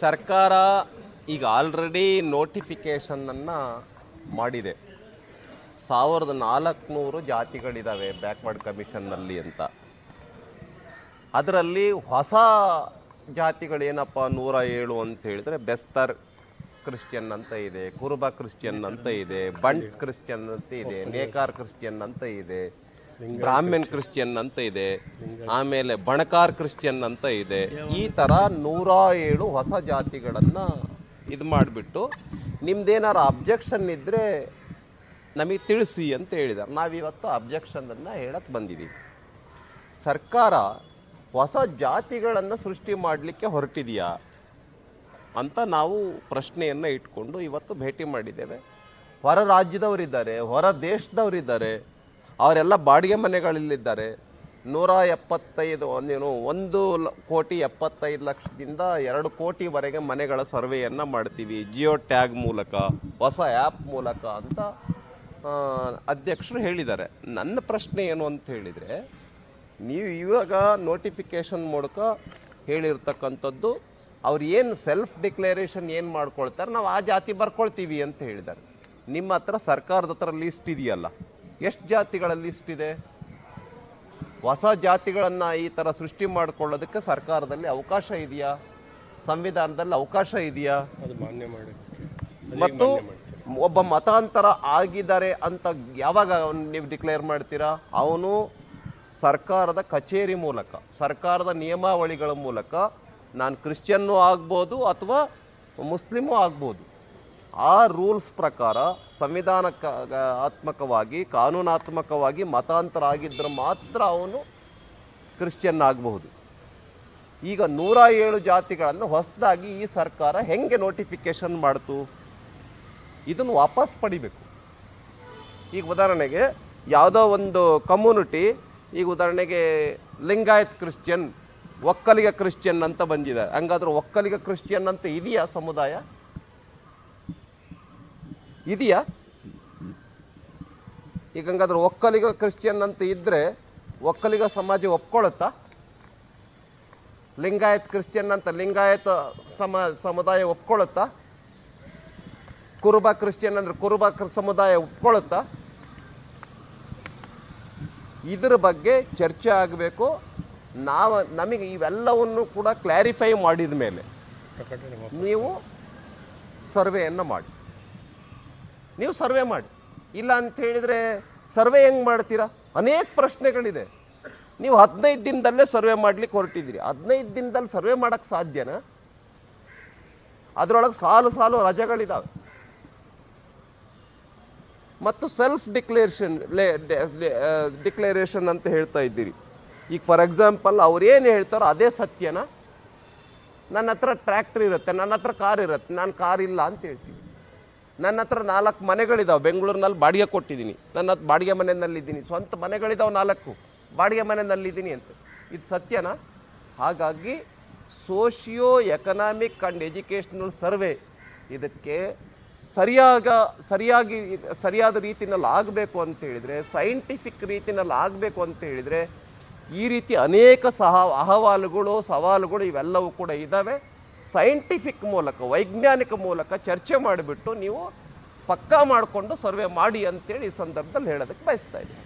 ಸರ್ಕಾರ ಈಗ ಆಲ್ರೆಡಿ ನೋಟಿಫಿಕೇಷನನ್ನು ಮಾಡಿದೆ. ಸಾವಿರದ ನಾಲ್ಕುನೂರು ಜಾತಿಗಳಿದ್ದಾವೆ ಬ್ಯಾಕ್ವರ್ಡ್ ಕಮಿಷನ್ನಲ್ಲಿ ಅಂತ. ಅದರಲ್ಲಿ ಹೊಸ ಜಾತಿಗಳೇನಪ್ಪ ನೂರ ಏಳು ಅಂತ ಹೇಳಿದ್ರೆ ಬೆಸ್ತರ್ ಕ್ರಿಶ್ಚಿಯನ್ ಅಂತ ಇದೆ ಕುರುಬ ಕ್ರಿಶ್ಚಿಯನ್ ಅಂತ ಇದೆ ಬಂಟ್ ಕ್ರಿಶ್ಚಿಯನ್ ಅಂತ ಇದೆ ನೇಕಾರ್ ಕ್ರಿಶ್ಚಿಯನ್ ಅಂತ ಇದೆ. ಬ್ರಾಹ್ಮಣ್ ಕ್ರಿಶ್ಚಿಯನ್. ಅಂತ ಇದೆ. ಆಮೇಲೆ ಬಣಕಾರ್ ಕ್ರಿಶ್ಚಿಯನ್ ಅಂತ ಇದೆ. ಈ ತರ ನೂರ ಏಳು ಹೊಸ ಜಾತಿಗಳನ್ನ ಇದು ಮಾಡಿಬಿಟ್ಟು ನಿಮ್ದೇನಾರ ಅಬ್ಜೆಕ್ಷನ್ ಇದ್ದರೆ ನಮಗೆ ತಿಳಿಸಿ ಅಂತ ಹೇಳಿದ್ದಾರೆ ನಾವಿವತ್ತು ಅಬ್ಜೆಕ್ಷನನ್ನು ಹೇಳಕ್ಕೆ ಬಂದಿದ್ದೀವಿ ಸರ್ಕಾರ ಹೊಸ ಜಾತಿಗಳನ್ನು ಸೃಷ್ಟಿ ಮಾಡಲಿಕ್ಕೆ ಹೊರಟಿದೆಯಾ ಅಂತ ನಾವು ಪ್ರಶ್ನೆಯನ್ನು ಇಟ್ಕೊಂಡು ಇವತ್ತು ಭೇಟಿ ಮಾಡಿದ್ದೇವೆ. ಹೊರ ರಾಜ್ಯದವರಿದ್ದಾರೆ ಹೊರ ದೇಶದವರಿದ್ದಾರೆ. ಅವರೆಲ್ಲ ಬಾಡಿಗೆ ಮನೆಗಳಲ್ಲಿದ್ದಾರೆ. ನೂರ ಎಪ್ಪತ್ತೈದು ಒಂದೇನು ಒಂದು ಕೋಟಿ ಎಪ್ಪತ್ತೈದು ಲಕ್ಷದಿಂದ ಎರಡು ಕೋಟಿವರೆಗೆ ಮನೆಗಳ ಸರ್ವೆಯನ್ನು ಮಾಡ್ತೀವಿ. ಜಿಯೋ ಟ್ಯಾಗ್ ಮೂಲಕ, ಹೊಸ ಆ್ಯಪ್ ಮೂಲಕ ಅಂತ ಅಧ್ಯಕ್ಷರು ಹೇಳಿದ್ದಾರೆ. ನನ್ನ ಪ್ರಶ್ನೆ ಏನು ಅಂತ ಹೇಳಿದರೆ, ನೀವು ಇವಾಗ ನೋಟಿಫಿಕೇಶನ್ ಮೂಲಕ ಹೇಳಿರ್ತಕ್ಕಂಥದ್ದು, ಅವ್ರು ಏನು ಸೆಲ್ಫ್ ಡಿಕ್ಲರೇಷನ್ ಏನು ಮಾಡ್ಕೊಳ್ತಾರೆ, ನಾವು ಆ ಜಾತಿ ಬರ್ಕೊಳ್ತೀವಿ ಅಂತ ಹೇಳಿದ್ದಾರೆ. ನಿಮ್ಮ ಹತ್ರ ಸರ್ಕಾರದ ಹತ್ರ ಲಿಸ್ಟ್ ಇದೆಯಲ್ಲ ಎಷ್ಟು ಜಾತಿಗಳ ಲಿಸ್ಟ್ ಇದೆ? ಹೊಸ ಜಾತಿಗಳನ್ನು ಈ ಥರ ಸೃಷ್ಟಿ ಮಾಡಿಕೊಳ್ಳೋದಕ್ಕೆ ಸರ್ಕಾರದಲ್ಲಿ ಅವಕಾಶ ಇದೆಯಾ? ಸಂವಿಧಾನದಲ್ಲಿ ಅವಕಾಶ ಇದೆಯಾ? ಅದು ಮಾನ್ಯ ಮಾಡಿ. ಮತ್ತು ಒಬ್ಬ ಮತಾಂತರ ಆಗಿದ್ದಾರೆ ಅಂತ ಯಾವಾಗ ನೀವು ಡಿಕ್ಲೇರ್ ಮಾಡ್ತೀರಾ? ಅವನು ಸರ್ಕಾರದ ಕಚೇರಿ ಮೂಲಕ ಸರ್ಕಾರದ ನಿಯಮಾವಳಿಗಳ ಮೂಲಕ ನಾನು ಕ್ರಿಶ್ಚಿಯನ್ನು ಆಗ್ಬೋದು ಅಥವಾ ಮುಸ್ಲಿಮೂ ಆಗ್ಬೋದು. ಆ ರೂಲ್ಸ್ ಪ್ರಕಾರ ಸಂವಿಧಾನ ಆತ್ಮಕವಾಗಿ, ಕಾನೂನಾತ್ಮಕವಾಗಿ ಮತಾಂತರ ಆಗಿದ್ದರೆ ಮಾತ್ರ ಅವನು ಕ್ರಿಶ್ಚಿಯನ್ ಆಗಬಹುದು ಈಗ ನೂರ ಏಳು ಜಾತಿಗಳನ್ನು ಹೊಸದಾಗಿ ಈ ಸರ್ಕಾರ ಹೆಂಗೆ ನೋಟಿಫಿಕೇಶನ್ ಮಾಡ್ತು? ಇದನ್ನು ವಾಪಸ್ ಪಡಿಬೇಕು. ಈಗ ಉದಾಹರಣೆಗೆ ಯಾವುದೋ ಒಂದು ಕಮ್ಯುನಿಟಿ ಈಗ ಉದಾಹರಣೆಗೆ ಲಿಂಗಾಯತ್ ಕ್ರಿಶ್ಚಿಯನ್, ಒಕ್ಕಲಿಗ ಕ್ರಿಶ್ಚಿಯನ್ ಅಂತ ಬಂದಿದೆ. ಹಂಗಾದ್ರೆ ಒಕ್ಕಲಿಗ ಕ್ರಿಶ್ಚಿಯನ್ ಅಂತ ಇದೆಯಾ ಸಮುದಾಯ? ಇದೆಯಾ? ಈಗ ಹಂಗಾದ್ರೆ ಒಕ್ಕಲಿಗ ಕ್ರಿಶ್ಚಿಯನ್ ಅಂತ ಇದ್ರೆ ಒಕ್ಕಲಿಗ ಸಮಾಜ ಒಪ್ಕೊಳ್ಳುತ್ತಾ? ಲಿಂಗಾಯತ್ ಕ್ರಿಶ್ಚಿಯನ್ ಅಂತ ಲಿಂಗಾಯತ ಸಮ ಸಮುದಾಯ ಒಪ್ಕೊಳ್ಳುತ್ತಾ? ಕುರುಬ ಕ್ರಿಶ್ಚಿಯನ್ ಅಂದ್ರೆ ಕುರುಬ ಕ್ರ- ಸಮುದಾಯ ಒಪ್ಕೊಳ್ಳುತ್ತಾ? ಇದ್ರ ಬಗ್ಗೆ ಚರ್ಚೆ ಆಗಬೇಕು. ನಾವು ನಮಗೆ ಇವೆಲ್ಲವನ್ನು ಕೂಡ ಕ್ಲಾರಿಫೈ ಮಾಡಿದ ಮೇಲೆ ನೀವು ಸರ್ವೆಯನ್ನು ಮಾಡಿ. ನೀವು ಸರ್ವೆ ಮಾಡಿ. ಇಲ್ಲ ಅಂತ ಹೇಳಿದರೆ ಸರ್ವೆ ಹೆಂಗೆ ಮಾಡ್ತೀರಾ? ಅನೇಕ ಪ್ರಶ್ನೆಗಳಿದೆ. ನೀವು ಹದಿನೈದು ದಿನದಲ್ಲೇ ಸರ್ವೆ ಮಾಡ್ಲಿಕ್ಕೆ ಹೊರಟಿದ್ದೀರಿ. ಹದಿನೈದು ದಿನದಲ್ಲಿ ಸರ್ವೆ ಮಾಡೋಕ್ಕೆ ಸಾಧ್ಯನಾ? ಅದರೊಳಗೆ ಸಾಲು ಸಾಲು ರಜೆಗಳಿದ್ದಾವೆ ಮತ್ತು ಸೆಲ್ಫ್ ಡಿಕ್ಲೇರೇಷನ್ ಡಿಕ್ಲೇರೇಷನ್ ಅಂತ ಹೇಳ್ತಾ ಇದ್ದೀರಿ. ಈಗ ಫಾರ್ ಎಕ್ಸಾಂಪಲ್ ಅವ್ರು ಏನು ಹೇಳ್ತಾರೋ ಅದೇ ಸತ್ಯನಾ? ನನ್ನ ಹತ್ರ ಟ್ರ್ಯಾಕ್ಟರ್ ಇರುತ್ತೆ, ನನ್ನ ಹತ್ರ ಕಾರ್ ಇರುತ್ತೆ, ನಾನು ಕಾರ್ ಇಲ್ಲ ಅಂತ ಹೇಳ್ತೀನಿ. ನನ್ನ ಹತ್ರ ನಾಲ್ಕು ಮನೆಗಳಿದಾವೆ. ಬೆಂಗಳೂರಿನಲ್ಲಿ ಬಾಡಿಗೆ ಕೊಟ್ಟಿದ್ದೀನಿ. ನನ್ನ ಹತ್ರ ಬಾಡಿಗೆ ಮನೆಯಲ್ಲಿದ್ದೀನಿ. ಸ್ವಂತ ಮನೆಗಳಿದಾವೆ ನಾಲ್ಕು. ಬಾಡಿಗೆ ಮನೆಯಲ್ಲಿದ್ದೀನಿ ಅಂತ. ಇದು ಸತ್ಯನಾ? ಹಾಗಾಗಿ socio economic and educational survey ಇದಕ್ಕೆ ಸರಿಯಾಗ, ಸರಿಯಾಗಿ, ಸರಿಯಾದ ರೀತಿಯಲ್ಲಿ ಆಗಬೇಕು ಅಂತ ಹೇಳಿದರೆ, ಸೈಂಟಿಫಿಕ್ ರೀತಿಯಲ್ಲಿ ಆಗಬೇಕು ಅಂತ ಹೇಳಿದರೆ ಈ ರೀತಿ ಅನೇಕ ಸಹ ಅಹವಾಲುಗಳು, ಸವಾಲುಗಳು ಇವೆಲ್ಲವೂ ಕೂಡ ಇದ್ದಾವೆ. ಸೈಂಟಿಫಿಕ್ ಮೂಲಕ, ವೈಜ್ಞಾನಿಕ ಮೂಲಕ ಚರ್ಚೆ ಮಾಡಿಬಿಟ್ಟು ನೀವು ಪಕ್ಕಾ ಮಾಡಿಕೊಂಡು ಸರ್ವೆ ಮಾಡಿ ಅಂತೇಳಿ ಈ ಸಂದರ್ಭದಲ್ಲಿ ಹೇಳೋದಕ್ಕೆ ಬಯಸ್ತಾ ಇದ್ದೀನಿ.